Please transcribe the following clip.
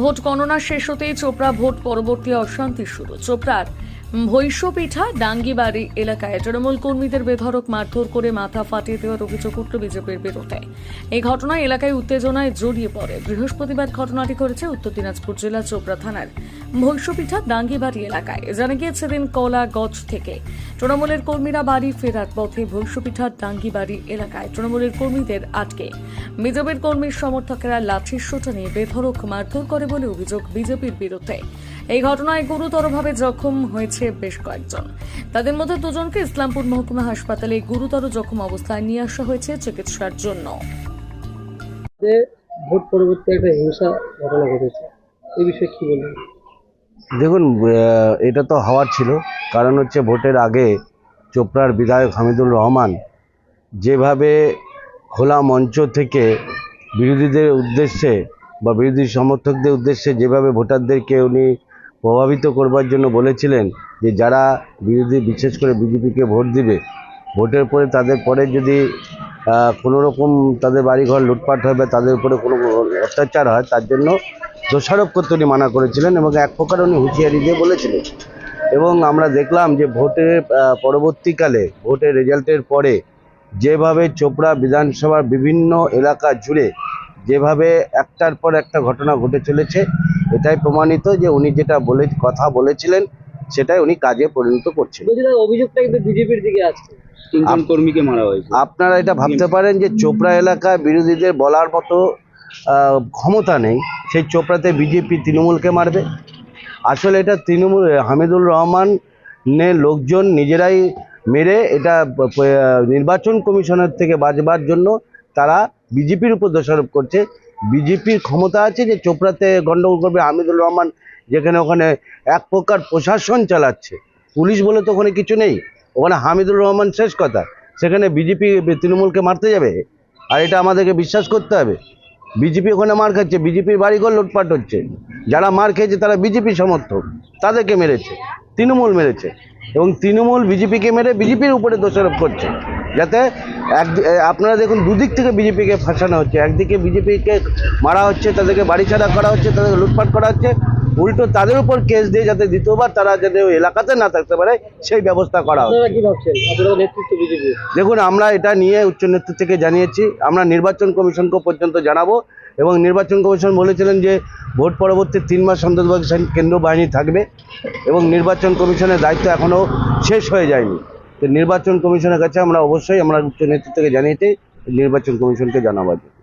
Vote গণনা শেষ হতেই চোপড়া ভোট পরবর্তী অশান্তি শুরু। চোপড়ার ভৈষ্যপিঠা, ডাঙ্গিবাড়ি এলাকায় তৃণমূল কর্মীদের বেধরক মারধর করে মাথা ফাটিয়ে দেওয়ার অভিযোগ উঠল বিজেপির বিরুদ্ধে। এই ঘটনায় এলাকায় উত্তেজনায় জড়িয়ে পড়ে। বৃহস্পতিবার ঘটনাটি ঘটেছে উত্তর দিনাজপুর জেলা চোপড়া থানার ভৈষ্যপিঠা, ডাঙ্গিবাড়ি এলাকায়। জানা গিয়েছে দিন কলা গজ থেকে। তৃণমূলের কর্মীরা বাড়ি ফেরার পথে ভৈষ্যপিঠার ডাঙ্গিবাড়ি এলাকায় তৃণমূলের কর্মীদের আটকে। বিজেপির কর্মীর সমর্থকেরা লাঠির সোটা নিয়ে বেধরক মারধর করে বলে অভিযোগ বিজেপির বিরুদ্ধে। এই ঘটনায় গুরুতরভাবে জখম হয়েছে বেশ কয়েকজন। তাদের মধ্যে দুজনকে ইসলামপুর মহকুমা হাসপাতালে গুরুতর জখম অবস্থায় নিয়ে আসা হয়েছে চিকিৎসার জন্য। ভোট পরবর্তী একটা হিংসা ঘটনা ঘটেছে। এই বিষয়ে কি বলবেন? দেখুন এটা তো হওয়ার ছিল। কারণ হচ্ছে ভোটের আগে চোপড়ার বিধায়ক হামিদুর রহমান যেভাবে খোলা মঞ্চ থেকে বিরোধীদের উদ্দেশ্যে বা বিরোধী সমর্থকদের উদ্দেশ্যে যেভাবে ভোটারদেরকে উনি প্রভাবিত করবার জন্য বলেছিলেন যে যারা বিরোধী, বিশেষ করে বিজেপিকে ভোট দিবে, ভোটের পরে তাদের পরে যদি কোনো রকম তাদের বাড়িঘর লুটপাট হয় বা তাদের উপরে কোনো অত্যাচার হয়, তার জন্য দোষারোপ করতে উনি মানা করেছিলেন এবং এক প্রকার উনি হুঁশিয়ারি দিয়ে বলেছিলেন। এবং আমরা দেখলাম যে ভোটের পরবর্তীকালে ভোটের রেজাল্টের পরে যেভাবে চোপড়া বিধানসভার বিভিন্ন এলাকা জুড়ে যেভাবে একটার পর একটা ঘটনা ঘটে চলেছে এটাই প্রমাণিত যে উনি যেটা বলে কথা বলেছিলেন সেটাই উনি কাজে পরিণত করছেন অভিযোগটা কিন্তু বিজেপির দিকে আসছে। তিনজন কর্মীকে মারা হয়েছে। আপনারা এটা ভাবতে পারেন যে চোপড়া এলাকায় বিরোধীদের বলার মতো আহ, ক্ষমতা নেই। সেই চোপড়াতে বিজেপি তৃণমূলকে মারবে। আসলে এটা তৃণমূল হামিদুর রহমান নে লোকজন নিজেরাই মেরে এটা নির্বাচন কমিশনের থেকে বাঁচবার জন্য তারা বিজেপির উপর দোষারোপ করছে। বিজেপির ক্ষমতা আছে যে চোপড়াতে গণ্ডগোল করবে হামিদুর রহমান যেখানে ওখানে এক প্রকার প্রশাসন চালাচ্ছে। পুলিশ বলে তো ওখানে কিছু নেই। ওখানে হামিদুর রহমান শেষ কথা। সেখানে বিজেপি তৃণমূলকে মারতে যাবে। আর এটা আমাদেরকে বিশ্বাস করতে হবে। বিজেপি ওখানে মার খাচ্ছে বিজেপির বাড়িঘর লুটপাট হচ্ছে। যারা মার খেয়েছে তারা বিজেপি সমর্থক। তাদেরকে মেরেছে। তৃণমূল মেরেছে। এবং তৃণমূল বিজেপিকে মেরে বিজেপির উপরে দোষারোপ করছে। যাতে এক আপনারা দেখুন দুদিক থেকে বিজেপিকে ফাঁসানো হচ্ছে। একদিকে বিজেপিকে মারা হচ্ছে তাদেরকে বাড়ি ছাড়া করা হচ্ছে তাদেরকে লুটপাট করা হচ্ছে। উল্টো তাদের উপর কেস দিয়ে যাতে দ্বিতীয়বার তারা যাতে ওই এলাকাতে না থাকতে পারে সেই ব্যবস্থা করা নেতৃত্ব দেখুন আমরা এটা নিয়ে উচ্চ নেতৃত্বকে জানিয়েছি। আমরা নির্বাচন কমিশনকে পর্যন্ত জানাব এবং নির্বাচন কমিশন বলেছিলেন যে ভোট পরবর্তী তিন মাস সন্ত্রাসবাদী কেন্দ্র বাহিনী থাকবে এবং নির্বাচন কমিশনের দায়িত্ব এখনও শেষ হয়ে যায়নি। নির্বাচন কমিশনের কাছে আমরা অবশ্যই আমরা উচ্চ নেতৃত্বকে জানিয়েছি নির্বাচন কমিশনকে জন্য।